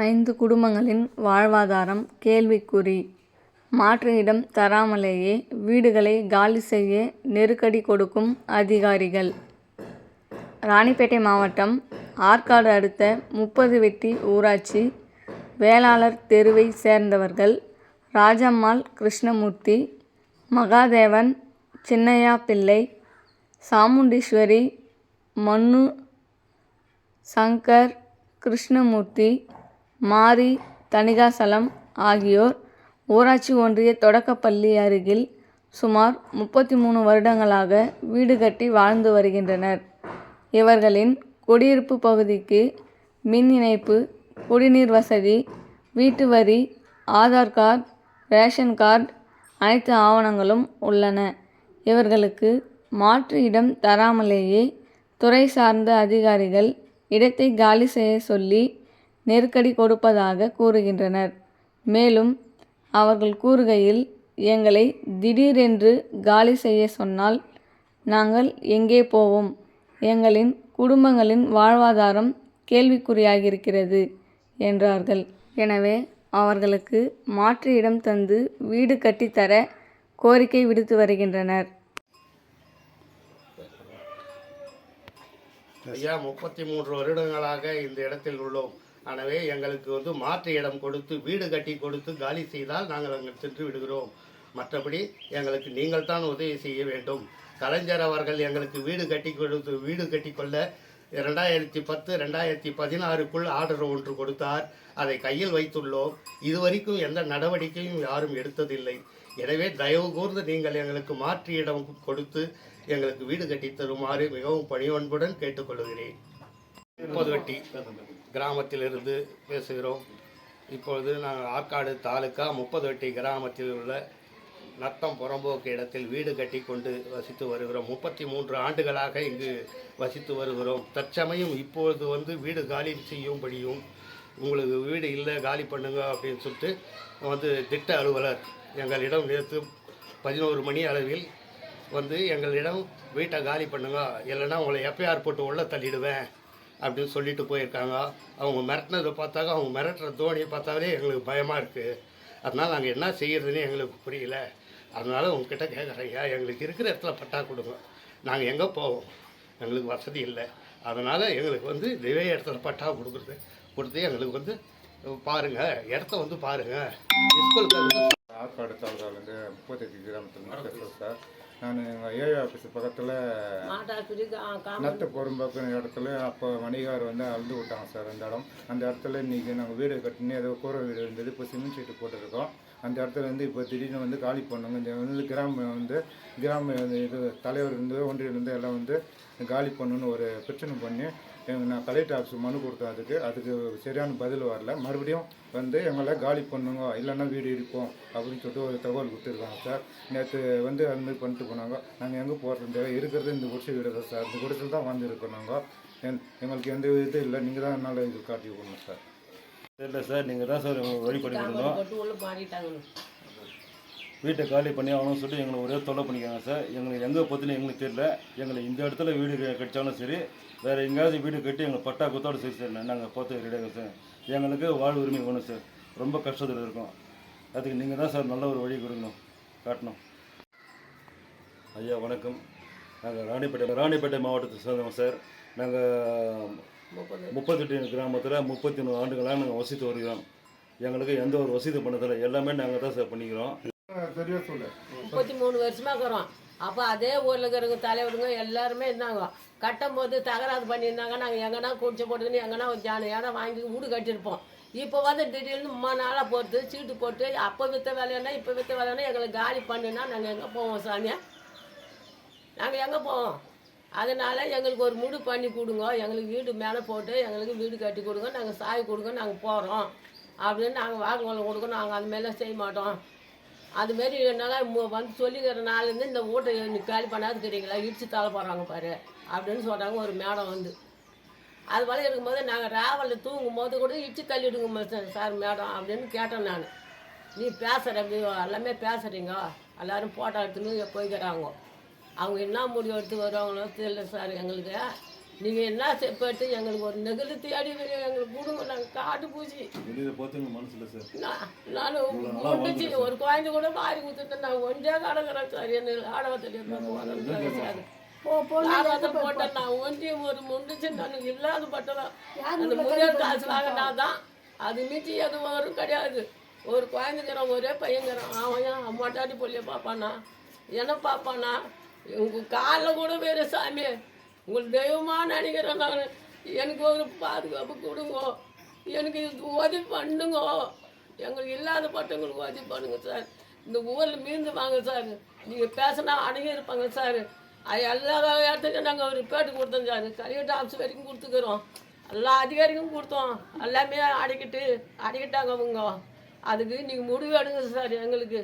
ஐந்து குடும்பங்களின் வாழ்வாதாரம் கேள்விக்குறி. மாற்று இடம் தராமலேயே வீடுகளை காலி செய்ய நெருக்கடி கொடுக்கும் அதிகாரிகள். ராணிப்பேட்டை மாவட்டம் ஆற்காடு அடுத்த முப்பது வெட்டி ஊராட்சி வேளாளர் தெருவை சேர்ந்தவர்கள் ராஜம்மாள் கிருஷ்ணமூர்த்தி மகாதேவன் சின்னையா பிள்ளை சாமுண்டீஸ்வரி மன்னு சங்கர் கிருஷ்ணமூர்த்தி மாரி தணிகாசலம் ஆகியோர் ஊராட்சி ஒன்றிய தொடக்கப்பள்ளி அருகில் சுமார் முப்பத்தி மூணு வருடங்களாக வீடு கட்டி வாழ்ந்து வருகின்றனர். இவர்களின் குடியிருப்பு பகுதிக்கு மின் இணைப்பு குடிநீர் வசதி வீட்டு வரி ஆதார் கார்டு ரேஷன் கார்டு அனைத்து ஆவணங்களும் உள்ளன. இவர்களுக்கு மாற்று இடம் தராமலேயே துறை சார்ந்த அதிகாரிகள் இடத்தை காலி செய்ய சொல்லி நெருக்கடி கொடுப்பதாக கூறுகின்றனர். மேலும் அவர்கள் கூறுகையில் எங்களை திடீரென்று காலி செய்ய சொன்னால் நாங்கள் எங்கே போவோம்? எங்களின் குடும்பங்களின் வாழ்வாதாரம் கேள்விக்குறியாகியிருக்கிறது என்றார்கள். எனவே அவர்களுக்கு மாற்று இடம் தந்து வீடு கட்டித்தர கோரிக்கை விடுத்து வருகின்றனர். ஐயா முப்பத்தி மூன்று வருடங்களாக இந்த இடத்தில் உள்ளோம். எனவே எங்களுக்கு வந்து மாற்று இடம் கொடுத்து வீடு கட்டி கொடுத்து காலி செய்தால் நாங்கள் அங்கே சென்று விடுகிறோம். மற்றபடி எங்களுக்கு நீங்கள் தான் உதவி செய்ய வேண்டும். கலைஞர் அவர்கள் எங்களுக்கு வீடு கட்டி கொடுத்து வீடு கட்டி கொள்ள ரெண்டாயிரத்தி பத்து ரெண்டாயிரத்தி பதினாறுக்குள் ஆர்டர் ஒன்று கொடுத்தார். அதை கையில் வைத்துள்ளோம். இதுவரைக்கும் எந்த நடவடிக்கையும் யாரும் எடுத்ததில்லை. எனவே தயவு கூர்ந்து நீங்கள் எங்களுக்கு மாற்று இடம் கொடுத்து எங்களுக்கு வீடு கட்டி தருமாறு மிகவும் பணிவன்புடன் கேட்டுக்கொள்கிறேன். முப்பது வட்டி. கிராமத்திலிருந்து பேசுகிறோம். இப்பொழுது நாங்கள் ஆற்காடு தாலுக்கா முப்பதொட்டி கிராமத்தில் உள்ள நத்தம் புறம்போக்கு இடத்தில் வீடு கட்டி கொண்டு வசித்து வருகிறோம். முப்பத்தி மூன்று ஆண்டுகளாக இங்கு வசித்து வருகிறோம். தற்சமயம் இப்பொழுது வந்து வீடு காலி செய்யும்படியும் உங்களுக்கு வீடு இல்லை காலி பண்ணுங்க அப்படின்னு சொல்லிட்டு வந்து திட்ட அலுவலர் எங்களிடம் நேற்று பதினோரு மணி அளவில் வந்து எங்களிடம் வீட்டை காலி பண்ணுங்க. இல்லைன்னா உங்களை எஃப்ஐஆர் போட்டு உள்ள தள்ளிடுவேன். அப்படின்னு சொல்லிட்டு போயிருக்காங்க. அவங்க மிரட்டினதை பார்த்தாக்க அவங்க மிரட்டுற தோணியை பார்த்தாலே எங்களுக்கு பயமாக இருக்குது அதனால் நாங்கள் என்ன செய்கிறதுனே எங்களுக்கு புரியல. அதனால் உங்ககிட்ட கேட்குறையா எங்களுக்கு இருக்கிற இடத்துல பட்டா கொடுங்க. நாங்கள் எங்கே போவோம்? எங்களுக்கு வசதி இல்லை. அதனால் எங்களுக்கு வந்து இதே இடத்துல பட்டா கொடுக்குறது கொடுத்து எங்களுக்கு வந்து பாருங்கள் இடத்த வந்து பாருங்கள் ஸ்கூலுக்கு ஆற்காடு தாலுகாலேருந்து முப்பத்தெட்டு கிராமத்துலேருந்து பேசுகிறேன் சார். நான் எங்கள் ஏஐ ஆஃபீஸ் பக்கத்தில் நத்த பொறும்பாக்குன இடத்துல அப்போ வணிகார் வந்து அழுது விட்டாங்க சார் அந்த இடம். அந்த இடத்துல இன்றைக்கி நாங்கள் வீடு கட்டினு ஏதோ கூரை வீடு இருந்தது இப்போ சிமெண்ட் சீட்டு போட்டிருக்கோம். அந்த இடத்துல வந்து இப்போ திடீர்னு வந்து காலி பண்ணுங்க. இந்த வந்து கிராமம் வந்து கிராம இது தலைவர் இருந்து ஒன்றியம் இருந்து எல்லாம் வந்து காலி பண்ணணுன்னு ஒரு பிரச்சனை பண்ணி எங்க நான் கலெக்டர் ஆஃபீஸ் மனு கொடுத்தேன் அதுக்கு. அதுக்கு சரியான பதில் வரல. மறுபடியும் வந்து எங்களை காலி பண்ணுங்க. இல்லைன்னா வீடு இடிப்போம் அப்படின்னு சொல்லிட்டு ஒரு தகவல் கொடுத்துருக்காங்க சார். நேற்று வந்து அது மாதிரி பண்ணிட்டு போனாங்க. நாங்கள் எங்கே போகிறது இருக்கிறது இந்த குடிசை வீடு தான் சார். இந்த குடிசையில் தான் வந்து இருக்கோம் நாங்கள் என்- எங்களுக்கு எந்த இது இல்லை. நீங்கள் தான் என்னால் இது காட்டி கொடுக்கணும் சார். தெரியல சார். நீங்கள் தான் சார் வழி பண்ணி கொடுக்கணும் போட்டு உள்ள மாறிட்டாங்க வீட்டை காலி பண்ணி ஆகணும்னு சொல்லிட்டு எங்களை ஒரே தொல்லை பண்ணிக்காங்க சார். எங்களுக்கு எங்கே பற்றின எங்களுக்கு தெரியல. எங்களை இந்த இடத்துல வீடு கிடைச்சாலும் கட்டிச்சாலும் சரி வேறு எங்கேயாவது வீடு கட்டி எங்களுக்கு பட்டா குத்தோடு சரி சார். நாங்கள் பார்த்து ரெடியாக சார். எங்களுக்கு வாழ் உரிமை வேணும் சார். ரொம்ப கஷ்டத்தில் இருக்கோம். அதுக்கு நீங்கள் தான் சார் நல்ல ஒரு வழி கொடுக்கணும் காட்டணும். ஐயா வணக்கம். நாங்கள் ராணிப்பேட்டை ராணிப்பேட்டை மாவட்டத்தை சேர்ந்தோம் சார். நாங்கள் முப்பத்தெட்டு கிராமத்தில் முப்பத்தி மூணு ஆண்டுகளாக நாங்கள் வசித்து வருகிறோம். எங்களுக்கு எந்த ஒரு வசதி பண்ணதில்லை. எல்லாமே நாங்கள் தான் சார் பண்ணிக்கிறோம். சரியா சொல்லு. முப்பத்தி மூணு வருஷமா இருக்கிறோம். அப்போ அதே ஊரில் இருக்கிறவங்க தலைவருங்க எல்லாருமே இருந்தாங்க. கட்டும் போது தகராறு பண்ணியிருந்தாங்க. நாங்கள் எங்கன்னா குடிச்ச போட்டுக்கின்னு எங்கன்னா ஒரு ஜான இடம் வாங்கி வீடு கட்டியிருப்போம். இப்போ வந்து திடீர்னு மூணு நாளாக போட்டு சீட்டு போட்டு அப்போ விற்ற வேலைன்னா இப்போ விற்ற வேலைன்னா எங்களுக்கு காலி பண்ணுனா நாங்கள் எங்கே போவோம் சாமியா? நாங்கள் எங்கே போவோம்? அதனால எங்களுக்கு ஒரு முடி பண்ணி கொடுங்க. எங்களுக்கு வீடு மேலே போட்டு எங்களுக்கு வீடு கட்டி கொடுங்க. நாங்கள் சாய் கொடுங்க நாங்கள் போகிறோம் அப்படின்னு நாங்கள் வாக்குமூலம் கொடுக்கணும். நாங்கள் அதுமாரிலாம் செய்ய மாட்டோம். அதுமாரி என்னால் வந்து சொல்லிக்கிற நாள்லேருந்து இந்த வீட்டை நீ காலி பண்ணாதுக்கிறீங்களா இடிச்சு தலை போடுறாங்க பாரு அப்படின்னு சொல்கிறாங்க ஒரு மேடம் வந்து. அது போல் இருக்கும்போது நாங்கள் ராவலில் தூங்கும் போது கூட இடிச்சு தள்ளிடுங்க சார் மேடம் அப்படின்னு கேட்டேன் நான். நீ பேசுகிற அப்படி எல்லாமே பேசுகிறீங்க எல்லோரும் ஃபோட்டோ எடுத்துன்னு போய்க்கிறாங்க. அவங்க என்ன முடிவு எடுத்து வருவாங்களோ தெரியல சார் எங்களுக்கு. நீங்கள் என்ன செப்பட்டு எங்களுக்கு ஒரு நெகிழி தேடி எங்களுக்கு கொடுங்க நாங்கள் காட்டு பூச்சி. நான் ஒன்றுச்சு ஒரு குழந்தை கூட மாறி கொடுத்துட்டு நான் ஒன்றே கடக்கிறேன் சார். என்ன ஆடவ தெரியும் சார்? ஆடவத்தை போட்டேன் நான் ஒன்றி ஒரு எனக்கு இல்லாத பட்டதான் அந்த முதல் காசு வாங்கினா தான். அது மிச்சி எதுவும் வரும் கிடையாது. ஒரு குழந்தைங்கிறான் ஒரே பையங்கிறான். அவன் ஏன் அம்மாட்டாடி பொல்லிய பார்ப்பானா என்ன பார்ப்பானா உங்கள் காலில் கூட வேறு சாமி. உங்களுக்கு தெய்வமாக நினைக்கிறேன் நான் எனக்கு ஒரு பாதுகாப்பு கொடுங்க. எனக்கு இது உதவி பண்ணுங்க. எங்களுக்கு இல்லாத பட்டவங்களுக்கு உதவி பண்ணுங்க சார். இந்த ஊரில் மீந்து வாங்க சார். நீங்கள் பேசினா அணுகி இருப்பாங்க சார். அது எல்லா இடத்துக்கும் நாங்கள் ஒரு பேட்டு கொடுத்தோம் சார். கலெக்டர் ஆஃபீஸ் வரைக்கும் கொடுத்துக்கிறோம். எல்லா அதிகாரிக்கும் கொடுத்தோம். எல்லாமே அடைக்கிட்டு அடைக்கிட்டாங்க அவங்க. அதுக்கு நீங்கள் முடிவு எடுங்க சார் எங்களுக்கு.